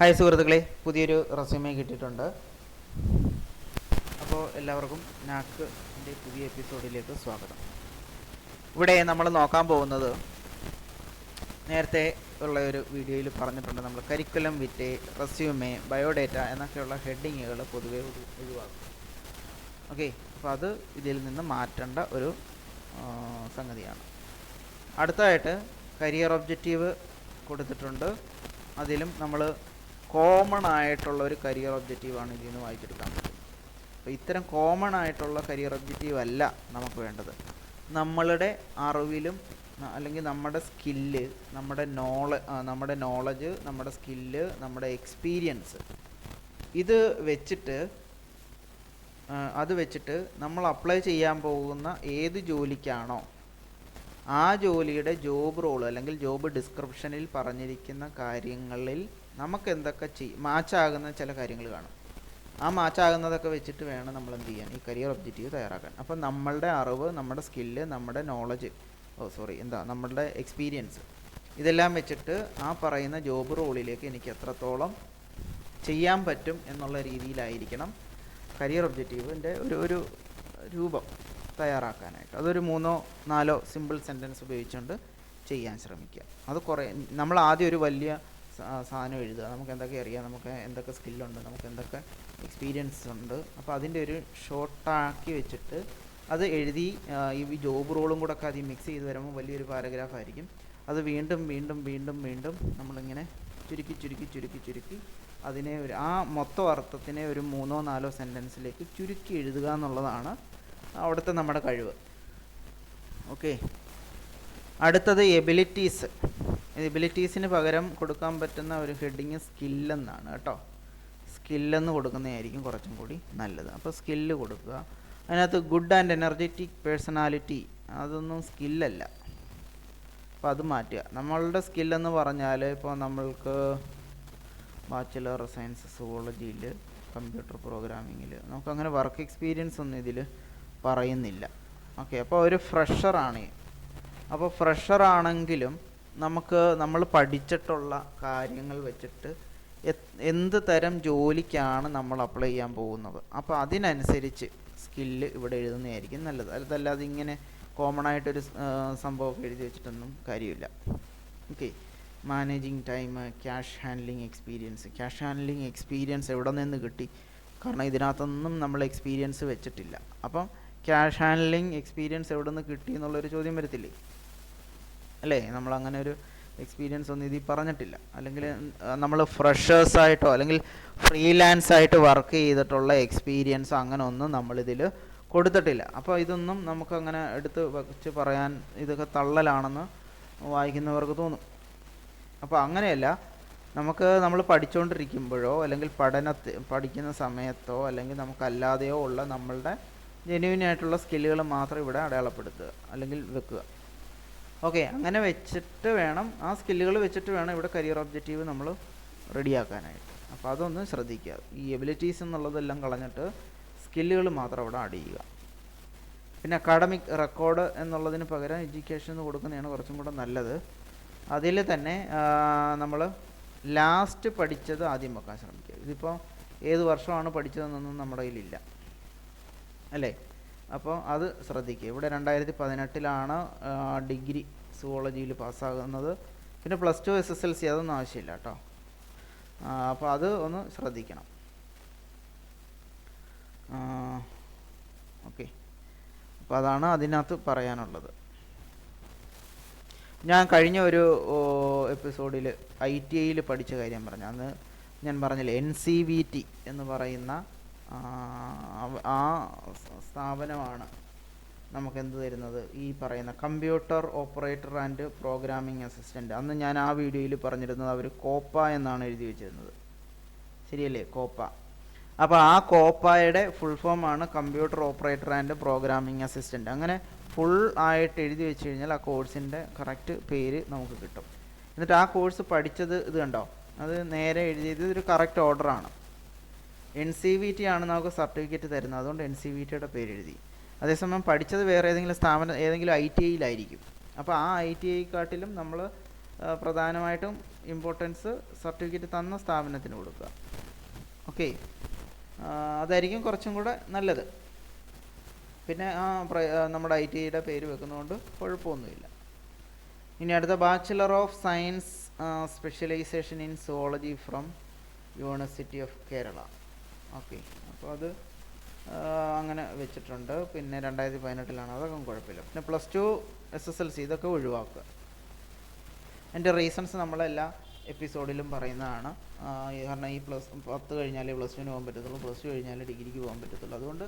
Hi സുഹൃത്തുക്കളെ പുതിയൊരു resume കിട്ടിയിട്ടുണ്ട്. അപ്പോൾ എല്ലാവർക്കും നാക്ക് പുതിയ എപ്പിസോഡിലേക്ക് സ്വാഗതം. ഇവിടെ നമ്മൾ നോക്കാൻ പോകുന്നത് നേരത്തെ ഉള്ള ഒരു വീഡിയോയിൽ പറഞ്ഞിട്ടുണ്ട്. നമ്മൾ കരിക്കുലം വിറ്റ് റെസ്യൂമേ ബയോഡേറ്റ എന്നൊക്കെയുള്ള ഹെഡിങ്ങുകൾ പൊതുവെ ഒഴി- ഒഴിവാക്കും. ഓക്കെ അപ്പോൾ അത് ഇതിൽ നിന്ന് മാറ്റേണ്ട ഒരു സംഗതിയാണ്. അടുത്തതായിട്ട് കരിയർ ഒബ്ജക്റ്റീവ് കൊടുത്തിട്ടുണ്ട്. അതിലും നമ്മൾ കോമൺ ആയിട്ടുള്ള ഒരു കരിയർ ഒബ്ജക്റ്റീവാണ് ഇതിൽ നിന്ന് വായിച്ചെടുക്കാൻ പറ്റും അപ്പോൾ ഇത്തരം കോമൺ ആയിട്ടുള്ള കരിയർ ഒബ്ജക്റ്റീവ് അല്ല നമുക്ക് വേണ്ടത്. നമ്മളുടെ അറിവിലും അല്ലെങ്കിൽ നമ്മുടെ സ്കില്ല് നമ്മുടെ നോള നമ്മുടെ നോളജ് നമ്മുടെ സ്കില്ല് നമ്മുടെ എക്സ്പീരിയൻസ് ഇത് വെച്ചിട്ട് അത് വെച്ചിട്ട് നമ്മൾ അപ്ലൈ ചെയ്യാൻ പോകുന്ന ഏത് ജോലിക്കാണോ ആ ജോലിയുടെ ജോബ് റോൾ അല്ലെങ്കിൽ ജോബ് ഡിസ്ക്രിപ്ഷനിൽ പറഞ്ഞിരിക്കുന്ന കാര്യങ്ങളിൽ നമുക്ക് എന്തൊക്കെ ചെയ് മാച്ചാകുന്ന ചില കാര്യങ്ങൾ കാണും. ആ മാച്ചാകുന്നതൊക്കെ വെച്ചിട്ട് വേണം നമ്മൾ എന്ത് ചെയ്യാൻ ഈ കരിയർ ഒബ്ജക്റ്റീവ് തയ്യാറാക്കാൻ. അപ്പം നമ്മളുടെ അറിവ് നമ്മുടെ സ്കില്ല് നമ്മുടെ നോളജ് ഓ സോറി എന്താ നമ്മളുടെ എക്സ്പീരിയൻസ് ഇതെല്ലാം വെച്ചിട്ട് ആ പറയുന്ന ജോബ് റോളിലേക്ക് എനിക്ക് എത്രത്തോളം ചെയ്യാൻ പറ്റും എന്നുള്ള രീതിയിലായിരിക്കണം കരിയർ ഒബ്ജക്റ്റീവിന്റെ ഒരു ഒരു രൂപം തയ്യാറാക്കാനായിട്ട്. അതൊരു മൂന്നോ നാലോ സിമ്പിൾ സെന്റൻസ് ഉപയോഗിച്ചുകൊണ്ട് ചെയ്യാൻ ശ്രമിക്കുക. അത് കുറേ നമ്മൾ ആദ്യം ഒരു വലിയ സാധനം എഴുതുക. നമുക്ക് എന്തൊക്കെ അറിയാം. നമുക്ക് എന്തൊക്കെ സ്കില്ലുണ്ട് നമുക്ക് എന്തൊക്കെ എക്സ്പീരിയൻസ് ഉണ്ട്. അപ്പോൾ അതിന്റെ ഒരു ഷോർട്ടാക്കി വെച്ചിട്ട് അത് എഴുതി ഈ ജോബ് റോളും കൂടെ ഒക്കെ അതിൽ മിക്സ് ചെയ്ത് വരുമ്പോൾ വലിയൊരു പാരഗ്രാഫ് ആയിരിക്കും. അത് വീണ്ടും വീണ്ടും വീണ്ടും വീണ്ടും നമ്മളിങ്ങനെ ചുരുക്കി ചുരുക്കി ചുരുക്കി ചുരുക്കി അതിനെ ഒരു ആ മൊത്തം അർത്ഥത്തിനെ ഒരു മൂന്നോ നാലോ സെന്റൻസിലേക്ക് ചുരുക്കി എഴുതുക എന്നുള്ളതാണ് അവിടുത്തെ നമ്മുടെ കഴിവ്. ഓക്കെ അടുത്തത് എബിലിറ്റീസ് എബിലിറ്റീസിന് പകരം കൊടുക്കാൻ പറ്റുന്ന ഒരു ഹെഡിങ് സ്കില്ലെന്നാണ് കേട്ടോ. സ്കില്ലെന്ന് കൊടുക്കുന്നതായിരിക്കും കുറച്ചും കൂടി നല്ലത്. അപ്പോൾ സ്കില്ല് കൊടുക്കുക. അതിനകത്ത് ഗുഡ് ആൻഡ് എനർജറ്റിക് പേഴ്സണാലിറ്റി അതൊന്നും സ്കില്ലല്ല അപ്പോൾ അത് മാറ്റുക. നമ്മളുടെ സ്കില്ലെന്ന് പറഞ്ഞാൽ ഇപ്പോൾ നമ്മൾക്ക് ബാച്ചിലർ സയൻസ് സുവോളജിയിൽ കമ്പ്യൂട്ടർ പ്രോഗ്രാമിങ്ങിൽ നമുക്കങ്ങനെ വർക്ക് എക്സ്പീരിയൻസ് ഒന്നും ഇതിൽ പറയുന്നില്ല. ഓക്കെ അപ്പോൾ ഒരു ഫ്രഷറാണ് അപ്പോൾ ഫ്രഷർ ആണെങ്കിലും നമുക്ക് നമ്മൾ പഠിച്ചിട്ടുള്ള കാര്യങ്ങൾ വെച്ചിട്ട് എന്ത് തരം ജോലിക്കാണ് നമ്മൾ അപ്ലൈ ചെയ്യാൻ പോകുന്നത്? അപ്പോൾ അതിനനുസരിച്ച് സ്കില്ല് ഇവിടെ എഴുതുന്നതായിരിക്കും നല്ലത്. അതല്ലാതെ ഇങ്ങനെ കോമൺ ആയിട്ടൊരു സംഭവമൊക്കെ എഴുതി വെച്ചിട്ടൊന്നും കാര്യമില്ല. Okay managing time cash handling experience cash handling experience എവിടെ നിന്ന് കിട്ടി? കാരണം ഇതിനകത്തൊന്നും നമ്മൾ എക്സ്പീരിയൻസ് വെച്ചിട്ടില്ല. അപ്പം ക്യാഷ് ഹാൻഡ്ലിങ് എക്സ്പീരിയൻസ് എവിടെ നിന്ന് കിട്ടി എന്നുള്ളൊരു ചോദ്യം വരത്തില്ലേ? അല്ലേ? നമ്മൾ അങ്ങനെ ഒരു എക്സ്പീരിയൻസ് ഒന്നും ഇതിൽ പറഞ്ഞിട്ടില്ല. അല്ലെങ്കിൽ നമ്മൾ ഫ്രഷേഴ്സായിട്ടോ അല്ലെങ്കിൽ ഫ്രീലാൻസ് ആയിട്ട് വർക്ക് ചെയ്തിട്ടുള്ള എക്സ്പീരിയൻസ് അങ്ങനെ ഒന്നും നമ്മളിതിൽ കൊടുത്തിട്ടില്ല. അപ്പോൾ ഇതൊന്നും നമുക്ക് അങ്ങനെ എടുത്ത് വെച്ച് പറയാൻ ഇതൊക്കെ തള്ളലാണെന്ന് വായിക്കുന്നവർക്ക് തോന്നും. അപ്പോൾ അങ്ങനെയല്ല നമുക്ക് നമ്മൾ പഠിച്ചുകൊണ്ടിരിക്കുമ്പോഴോ അല്ലെങ്കിൽ പഠനത്തിൽ പഠിക്കുന്ന സമയത്തോ അല്ലെങ്കിൽ നമുക്കല്ലാതെയോ ഉള്ള നമ്മളുടെ ജെന്യൂൻ ആയിട്ടുള്ള സ്കില്ലുകൾ മാത്രം ഇവിടെ അടയാളപ്പെടുത്തുക അല്ലെങ്കിൽ വെക്കുക. ഓക്കെ അങ്ങനെ വെച്ചിട്ട് വേണം ആ സ്കില്ലുകൾ വെച്ചിട്ട് വേണം ഇവിടെ കരിയർ ഒബ്ജക്റ്റീവ് നമ്മൾ റെഡിയാക്കാനായിട്ട്. അപ്പോൾ അതൊന്ന് ശ്രദ്ധിക്കുക. ഈ എബിലിറ്റീസ് എന്നുള്ളതെല്ലാം കളഞ്ഞിട്ട് സ്കില്ലുകൾ മാത്രം അവിടെ ആഡ് ചെയ്യുക. പിന്നെ അക്കാഡമിക് റെക്കോർഡ് എന്നുള്ളതിന് പകരം എഡ്യൂക്കേഷൻ എന്ന് കൊടുക്കുന്നതാണ് കുറച്ചും കൂടെ നല്ലത്. അതിൽ തന്നെ നമ്മൾ ലാസ്റ്റ് പഠിച്ചത് ആദ്യം വെക്കാൻ ശ്രമിക്കുക. ഇതിപ്പോൾ ഏത് വർഷമാണ് പഠിച്ചതെന്നൊന്നും നമ്മുടെ കയ്യിലില്ല. അല്ലേ? അപ്പോൾ അത് ശ്രദ്ധിക്കുക. ഇവിടെ രണ്ടായിരത്തി പതിനെട്ടിലാണ് ഡിഗ്രി സുവോളജിയിൽ പാസ്സാകുന്നത്. പിന്നെ plus two S S L C അതൊന്നും ആവശ്യമില്ല കേട്ടോ. അപ്പോൾ അത് ഒന്ന് ശ്രദ്ധിക്കണം. ഓക്കെ. അപ്പോൾ അതാണ് അതിനകത്ത് പറയാനുള്ളത്. ഞാൻ കഴിഞ്ഞ ഒരു എപ്പിസോഡിൽ ഐ ടി ഐയിൽ പഠിച്ച കാര്യം പറഞ്ഞു. അന്ന് ഞാൻ പറഞ്ഞില്ലേ എൻ സി വി ടി എന്ന് പറയുന്ന ആ, സ്ഥാപനമാണ് നമുക്ക് എന്ത് തരുന്നത്? ഈ പറയുന്ന computer operator and programming assistant. അന്ന് ഞാൻ ആ വീഡിയോയിൽ പറഞ്ഞിരുന്നത് അവർ കോപ്പ എന്നാണ് എഴുതി വെച്ചിരുന്നത്. ശരിയല്ലേ? കോപ്പ. അപ്പോൾ ആ കോപ്പായുടെ ഫുൾ ഫോം ആണ് computer operator and programming assistant. അങ്ങനെ ഫുൾ ആയിട്ട് എഴുതി വെച്ച് കഴിഞ്ഞാൽ ആ കോഴ്സിന്റെ കറക്റ്റ് പേര് നമുക്ക് കിട്ടും. എന്നിട്ട് ആ കോഴ്സ് പഠിച്ചത് ഇത് കണ്ടോ? അത് നേരെ എഴുതിയത് ഒരു കറക്റ്റ് ഓർഡറാണ്. എൻ സി വി ടി ആണ് നമുക്ക് സർട്ടിഫിക്കറ്റ് തരുന്നത്. അതുകൊണ്ട് എൻ സി വി ടിയുടെ പേര് എഴുതി അതേസമയം പഠിച്ചത് വേറെ ഏതെങ്കിലും സ്ഥാപനം ഏതെങ്കിലും ഐ ടി ഐയിലായിരിക്കും. അപ്പോൾ ആ ഐ ടി ഐക്കാട്ടിലും നമ്മൾ പ്രധാനമായിട്ടും ഇമ്പോർട്ടൻസ് സർട്ടിഫിക്കറ്റ് തന്ന സ്ഥാപനത്തിന് കൊടുക്കുക. ഓക്കെ അതായിരിക്കും കുറച്ചും കൂടെ നല്ലത്. പിന്നെ ആ നമ്മുടെ ഐ ടിയുടെ പേര് വെക്കുന്നതുകൊണ്ട് കുഴപ്പമൊന്നുമില്ല. ഇനി അടുത്ത bachelor of science specialization in zoology from university of Kerala okay. അപ്പോൾ അത് അങ്ങനെ വെച്ചിട്ടുണ്ട്. പിന്നെ രണ്ടായിരത്തി പതിനെട്ടിലാണ് അതൊക്കെ കുഴപ്പമില്ല. പിന്നെ plus two S S L C ഇതൊക്കെ ഒഴിവാക്കുക. എന്റെ റീസൺസ് നമ്മളെല്ലാ എപ്പിസോഡിലും പറയുന്നതാണ്. കാരണം ഈ പ്ലസ് പത്ത് കഴിഞ്ഞാലേ പ്ലസ് ടുവിന് പോകാൻ പറ്റത്തുള്ളൂ. പ്ലസ് ടു കഴിഞ്ഞാലേ ഡിഗ്രിക്ക് പോകാൻ പറ്റത്തുള്ളൂ. അതുകൊണ്ട്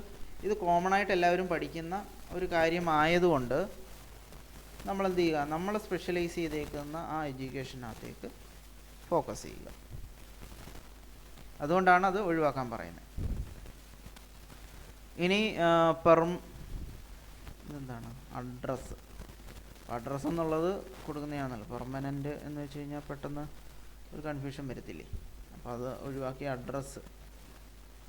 ഇത് കോമൺ ആയിട്ട് എല്ലാവരും പഠിക്കുന്ന ഒരു കാര്യമായതുകൊണ്ട് നമ്മൾ എന്ത് ചെയ്യുക? നമ്മൾ സ്പെഷ്യലൈസ് ചെയ്തേക്കുന്ന ആ എഡ്യൂക്കേഷനകത്തേക്ക് ഫോക്കസ് ചെയ്യുക. അതുകൊണ്ടാണ് അത് ഒഴിവാക്കാൻ പറയുന്നത്. ഇനി പെർം ഇതെന്താണ്? അഡ്രസ്സ്. അഡ്രസ്സ് എന്നുള്ളത് കൊടുക്കുന്നതാണല്ലോ പെർമനന്റ് എന്ന് വെച്ച് കഴിഞ്ഞാൽ പെട്ടെന്ന് ഒരു കൺഫ്യൂഷൻ വരത്തില്ലേ? അപ്പോൾ അത് ഒഴിവാക്കി അഡ്രസ്സ്.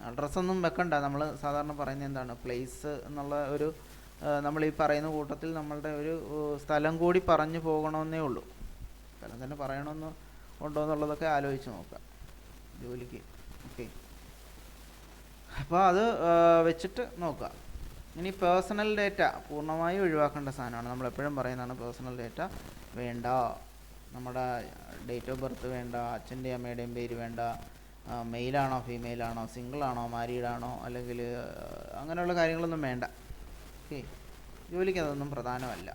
അഡ്രസ്സൊന്നും വെക്കണ്ട. നമ്മൾ സാധാരണ പറയുന്നത് എന്താണ്? പ്ലേസ് എന്നുള്ള ഒരു നമ്മൾ ഈ പറയുന്ന കൂട്ടത്തിൽ നമ്മളുടെ ഒരു സ്ഥലം കൂടി പറഞ്ഞു പോകണമെന്നേ ഉള്ളൂ. സ്ഥലം തന്നെ പറയണമെന്ന് ഉണ്ടോ എന്നുള്ളതൊക്കെ ആലോചിച്ച് നോക്കാം ജോലിക്ക്. അപ്പോൾ അത് വെച്ചിട്ട് നോക്കുക. ഇനി പേഴ്സണൽ ഡേറ്റ പൂർണമായും ഒഴിവാക്കേണ്ട സാധനമാണ്. നമ്മൾ എപ്പോഴും പറയുന്നതാണ് പേഴ്സണൽ ഡേറ്റ വേണ്ട. നമ്മുടെ ഡേറ്റ് ഓഫ് ബർത്ത് വേണ്ട. അച്ഛന്റെയും അമ്മയുടെയും പേര് വേണ്ട. മെയിലാണോ ഫീമെയിലാണോ സിംഗിളാണോ മാരീഡാണോ അല്ലെങ്കിൽ അങ്ങനെയുള്ള കാര്യങ്ങളൊന്നും വേണ്ട. ഓക്കെ ജോലിക്ക് അതൊന്നും പ്രധാനമല്ല.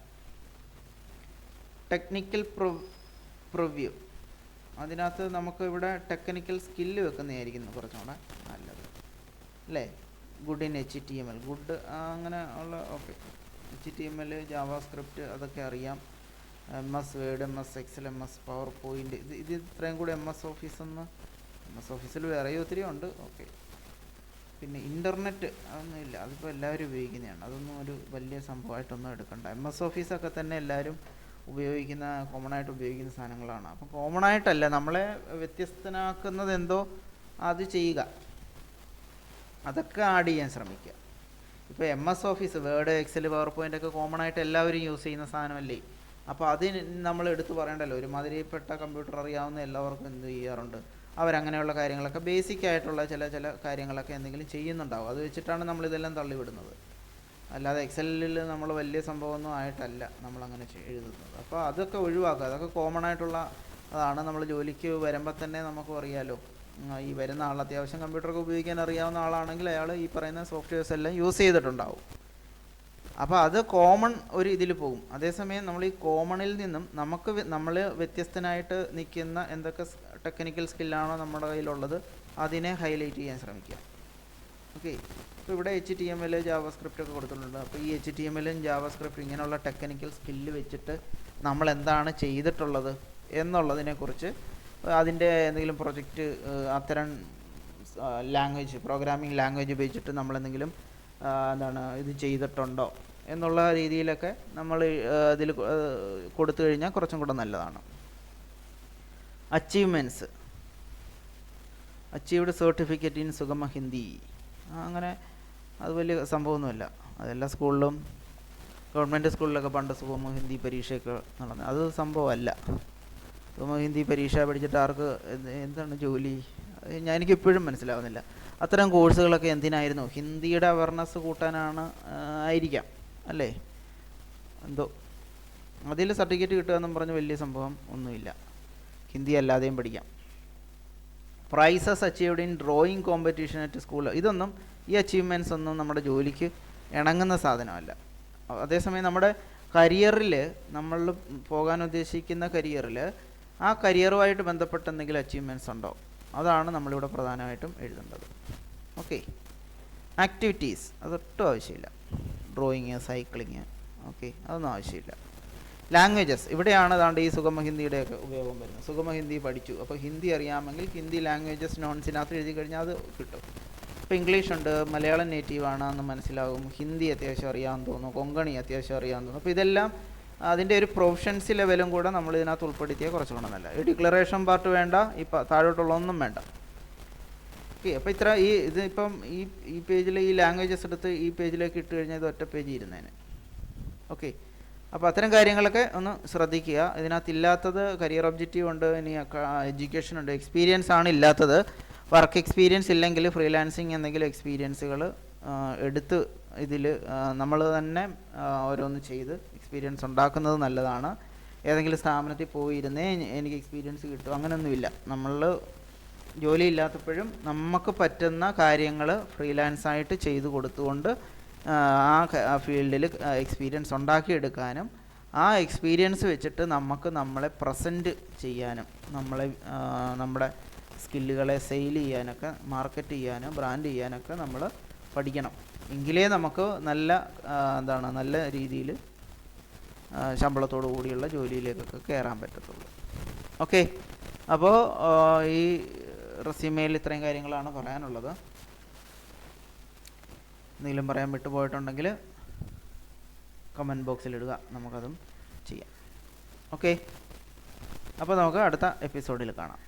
ടെക്നിക്കൽ പ്രൊ പ്രൊവ്യൂ അതിനകത്ത് നമുക്ക് ഇവിടെ ടെക്നിക്കൽ സ്കില്ല് വെക്കുന്നതായിരിക്കും കുറച്ചുകൂടെ നല്ലത്. അല്ലേ? Good in H T M L good അങ്ങനെ ഉള്ള okay H T M L JavaScript അതൊക്കെ അറിയാം. M S Word M S Excel M S PowerPoint ഇത് ഇത് ഇത്രയും കൂടി എം എസ് ഓഫീസ് എന്ന് എം എസ് ഓഫീസിൽ വേറെയും ഒത്തിരി ഉണ്ട്. ഓക്കെ പിന്നെ ഇന്റർനെറ്റ് അതൊന്നും ഇല്ല. അതിപ്പോൾ എല്ലാവരും ഉപയോഗിക്കുന്നതാണ്. അതൊന്നും ഒരു വലിയ സംഭവമായിട്ടൊന്നും എടുക്കണ്ട. എം എസ് ഓഫീസൊക്കെ തന്നെ എല്ലാവരും ഉപയോഗിക്കുന്ന കോമൺ ആയിട്ട് ഉപയോഗിക്കുന്ന സാധനങ്ങളാണ്. അപ്പോൾ കോമൺ ആയിട്ടല്ല. നമ്മളെ വ്യത്യസ്തനാക്കുന്നത് എന്തോ അത് ചെയ്യുക. അതൊക്കെ ആഡ് ചെയ്യാൻ ശ്രമിക്കുക. ഇപ്പോൾ M S office word excel PowerPoint ഒക്കെ കോമൺ ആയിട്ട് എല്ലാവരും യൂസ് ചെയ്യുന്ന സാധനമല്ലേ? അപ്പോൾ അതിന് നമ്മൾ എടുത്തു പറയണ്ടല്ലോ ഒരുമാതിരിപ്പെട്ട കമ്പ്യൂട്ടർ അറിയാവുന്ന എല്ലാവർക്കും എന്ത് ചെയ്യാറുണ്ട്? അവരങ്ങനെയുള്ള കാര്യങ്ങളൊക്കെ ബേസിക് ആയിട്ടുള്ള ചില ചില കാര്യങ്ങളൊക്കെ എന്തെങ്കിലും ചെയ്യുന്നുണ്ടാവും. അത് വെച്ചിട്ടാണ് നമ്മളിതെല്ലാം തള്ളിവിടുന്നത്. അല്ലാതെ എക്സലിൽ നമ്മൾ വലിയ സംഭവമൊന്നും ആയിട്ടല്ല നമ്മളങ്ങനെ എഴുതുന്നത്. അപ്പോൾ അതൊക്കെ ഒഴിവാക്കുക. അതൊക്കെ കോമൺ ആയിട്ടുള്ള അതാണ് നമ്മൾ ജോലിക്ക് വരുമ്പോൾ തന്നെ നമുക്ക് അറിയാലോ ഉം, ഈ വരുന്ന ആൾ അത്യാവശ്യം കമ്പ്യൂട്ടറൊക്കെ ഉപയോഗിക്കാൻ അറിയാവുന്ന ആളാണെങ്കിൽ അയാൾ ഈ പറയുന്ന സോഫ്റ്റ്വെയർസ് എല്ലാം യൂസ് ചെയ്തിട്ടുണ്ടാവും. അപ്പോൾ അത് കോമൺ ഒരു ഇതിൽ പോകും. അതേസമയം നമ്മൾ ഈ കോമണിൽ നിന്നും നമുക്ക് നമ്മൾ വ്യത്യസ്തനായിട്ട് നിൽക്കുന്ന എന്തൊക്കെ ടെക്നിക്കൽ സ്കില്ലാണോ നമ്മുടെ കയ്യിലുള്ളത് അതിനെ ഹൈലൈറ്റ് ചെയ്യാൻ ശ്രമിക്കുക. ഓക്കെ അപ്പോൾ ഇവിടെ H T M L JavaScript ഒക്കെ കൊടുത്തിട്ടുണ്ട്. അപ്പോൾ ഈ എച്ച് ടി എം എല്ലും ജാവ സ്ക്രിപ്റ്റ് ഇങ്ങനെയുള്ള ടെക്നിക്കൽ സ്കില്ല് വെച്ചിട്ട് നമ്മൾ എന്താണ് ചെയ്തിട്ടുള്ളത് എന്നുള്ളതിനെക്കുറിച്ച് അതിന്റെ എന്തെങ്കിലും പ്രൊജക്റ്റ് അത്തരം ലാംഗ്വേജ് പ്രോഗ്രാമിംഗ് ലാംഗ്വേജ് ഉപയോഗിച്ചിട്ട് നമ്മളെന്തെങ്കിലും എന്താണ് ഇത് ചെയ്തിട്ടുണ്ടോ എന്നുള്ള രീതിയിലൊക്കെ നമ്മൾ ഇതിൽ കൊടുത്തു കഴിഞ്ഞാൽ കുറച്ചും കൂടെ നല്ലതാണ്. Achievements achieved certificate in Sugama Hindi അങ്ങനെ അത് വലിയ സംഭവമൊന്നുമില്ല. അതെല്ലാ സ്കൂളിലും ഗവൺമെന്റ് സ്കൂളിലൊക്കെ പണ്ട് സുഗമ ഹിന്ദി പരീക്ഷയൊക്കെ നടന്നു അത് സംഭവമല്ല. സുഗമ ഹിന്ദി പരീക്ഷ പഠിച്ചിട്ട് ആർക്ക് എന്താണ് ജോലി? ഞാൻ എനിക്ക് ഇപ്പോഴും മനസ്സിലാവുന്നില്ല. അത്തരം കോഴ്സുകളൊക്കെ എന്തിനായിരുന്നു? ഹിന്ദിയുടെ അവയർനെസ് കൂട്ടാനാണ് ആയിരിക്കാം അല്ലേ? എന്തോ. അതിൽ സർട്ടിഫിക്കറ്റ് കിട്ടുക എന്നും പറഞ്ഞ് വലിയ സംഭവം ഒന്നുമില്ല. ഹിന്ദി അല്ലാതെയും പഠിക്കാം. Prices achieved in drawing competition at school ഇതൊന്നും ഈ അച്ചീവ്മെന്റ്സ് ഒന്നും നമ്മുടെ ജോലിക്ക് ഇണങ്ങുന്ന സാധനമല്ല. അതേസമയം നമ്മുടെ കരിയറിൽ നമ്മൾ പോകാൻ ഉദ്ദേശിക്കുന്ന കരിയറിൽ ആ കരിയറുമായിട്ട് ബന്ധപ്പെട്ട എന്തെങ്കിലും അച്ചീവ്മെന്റ്സ് ഉണ്ടോ? അതാണ് നമ്മളിവിടെ പ്രധാനമായിട്ടും എഴുതേണ്ടത്. ഓക്കെ ആക്ടിവിറ്റീസ് അതൊട്ടും ആവശ്യമില്ല. ഡ്രോയിങ് സൈക്ലിങ് ഓക്കെ അതൊന്നും ആവശ്യമില്ല. ലാംഗ്വേജസ് ഇവിടെയാണ് അതാണ്ട് ഈ സുഗമ ഹിന്ദിയുടെയൊക്കെ ഉപയോഗം വരുന്നത്. സുഗമ ഹിന്ദി പഠിച്ചു. അപ്പോൾ ഹിന്ദി അറിയാമെങ്കിൽ ഹിന്ദി ലാംഗ്വേജസ് നോൺസിനകത്ത് എഴുതി കഴിഞ്ഞാൽ അത് കിട്ടും. ഇപ്പോൾ ഇംഗ്ലീഷ് ഉണ്ട്. മലയാളം നേറ്റീവ് ആണ് എന്ന് മനസ്സിലാവും ഹിന്ദി അത്യാവശ്യം അറിയാമെന്ന് തോന്നുന്നു. കൊങ്കണി അത്യാവശ്യം അറിയാമെന്ന് തോന്നുന്നു. അപ്പോൾ ഇതെല്ലാം അതിന്റെ ഒരു പ്രൊഫഷൻസി ലെവലും കൂടെ നമ്മൾ ഇതിനകത്ത് ഉൾപ്പെടുത്തിയ കുറച്ചുകൂടെ നല്ല ഈ ഡിക്ലറേഷൻ പാർട്ട് വേണ്ട ഇപ്പം താഴോട്ടുള്ളതൊന്നും വേണ്ട. ഓക്കെ അപ്പോൾ ഇത്ര ഈ ഇത് ഈ ഈ പേജിൽ ഈ ലാംഗ്വേജസ് എടുത്ത് ഈ പേജിലേക്ക് ഇട്ട് കഴിഞ്ഞാൽ ഇത് ഒറ്റ പേജ് ഇരുന്നേനെ. ഓക്കെ അപ്പോൾ അത്തരം കാര്യങ്ങളൊക്കെ ഒന്ന് ശ്രദ്ധിക്കുക. ഇതിനകത്ത് ഇല്ലാത്തത് കരിയർ ഒബ്ജക്റ്റീവ് ഉണ്ട് ഇനി എഡ്യൂക്കേഷൻ ഉണ്ട് എക്സ്പീരിയൻസ് ആണ് ഇല്ലാത്തത്. വർക്ക് എക്സ്പീരിയൻസ് ഇല്ലെങ്കിൽ ഫ്രീലാൻസിങ് എന്തെങ്കിലും എക്സ്പീരിയൻസുകൾ എടുത്ത് ഇതിൽ നമ്മൾ തന്നെ ഓരോന്ന് ചെയ്ത് എക്സ്പീരിയൻസ് ഉണ്ടാക്കുന്നത് നല്ലതാണ്. ഏതെങ്കിലും സ്ഥാപനത്തിൽ പോയിരുന്നേ എനി- എനിക്ക് എക്സ്പീരിയൻസ് കിട്ടും അങ്ങനെയൊന്നുമില്ല നമ്മൾ ജോലി ഇല്ലാത്തപ്പോഴും നമുക്ക് പറ്റുന്ന കാര്യങ്ങൾ ഫ്രീലാൻസായിട്ട് ചെയ്തു കൊടുത്തുകൊണ്ട് ആ ഫീൽഡിൽ എക്സ്പീരിയൻസ് ഉണ്ടാക്കിയെടുക്കാനും ആ എക്സ്പീരിയൻസ് വെച്ചിട്ട് നമുക്ക് നമ്മളെ പ്രസന്റ് ചെയ്യാനും നമ്മളെ നമ്മുടെ സ്കില്ലുകളെ സെയിൽ ചെയ്യാനൊക്കെ മാർക്കറ്റ് ചെയ്യാനും ബ്രാൻഡ് ചെയ്യാനൊക്കെ നമ്മൾ പഠിക്കണം. എങ്കിലേ നമുക്ക് നല്ല എന്താണ് നല്ല രീതിയിൽ ശമ്പളത്തോടു കൂടിയുള്ള ജോലിയിലേക്കൊക്കെ കയറാൻ പറ്റത്തുള്ളൂ. ഓക്കെ. അപ്പോൾ ഈ റെസ്യൂമേയിൽ ഇത്രയും കാര്യങ്ങളാണ് പറയാനുള്ളത്. എന്തെങ്കിലും പറയാൻ വിട്ടുപോയിട്ടുണ്ടെങ്കിൽ കമന്റ് ബോക്സിൽ ഇടുക നമുക്കതും ചെയ്യാം. ഓക്കെ. അപ്പോൾ നമുക്ക് അടുത്ത എപ്പിസോഡിൽ കാണാം.